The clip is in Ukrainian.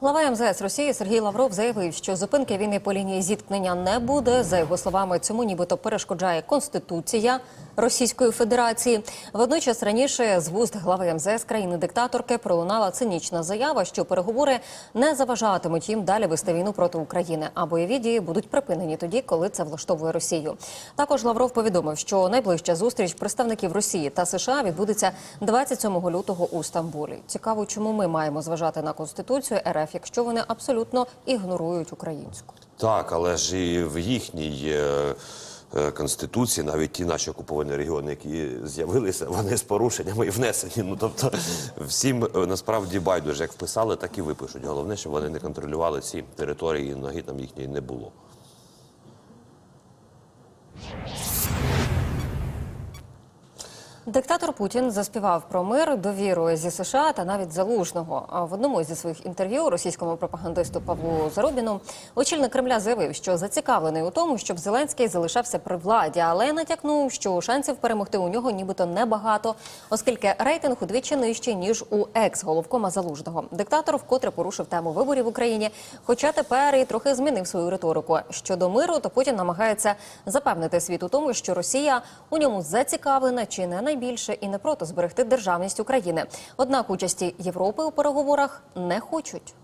Глава МЗС Росії Сергій Лавров заявив, що зупинки війни по лінії зіткнення не буде. За його словами, цьому нібито перешкоджає конституція Російської Федерації. Водночас раніше з вуст глави МЗС країни-диктаторки пролунала цинічна заява, що переговори не заважатимуть їм далі вести війну проти України, а бойові дії будуть припинені тоді, коли це влаштовує Росію. Також Лавров повідомив, що найближча зустріч представників Росії та США відбудеться 27 лютого у Стамбулі. Цікаво, чому ми маємо зважати на конституцію РФ, якщо вони абсолютно ігнорують українську. Так, але ж і в їхній е, е, конституції, навіть ті наші окуповані регіони, які з'явилися, вони з порушеннями і внесені. Ну тобто, всім е, насправді байдуже, як вписали, так і випишуть. Головне, щоб вони не контролювали ці території, і ноги там їхньої не було. Диктатор Путін заспівав про мир, довіру зі США та навіть залужного. В одному зі своїх інтерв'ю російському пропагандисту Павлу Зарубіну очільник Кремля заявив, що зацікавлений у тому, щоб Зеленський залишався при владі, але натякнув, що шансів перемогти у нього нібито небагато, оскільки рейтинг удвічі нижчий ніж у екс-головкома залужного. Диктатор вкотре порушив тему виборів в Україні, хоча тепер і трохи змінив свою риторику. Щодо миру, то Путін намагається запевнити світ у тому, що Росія у ньому зацікавлена чи не найбільше і не проти зберегти державність України. Однак участі Європи у переговорах не хочуть.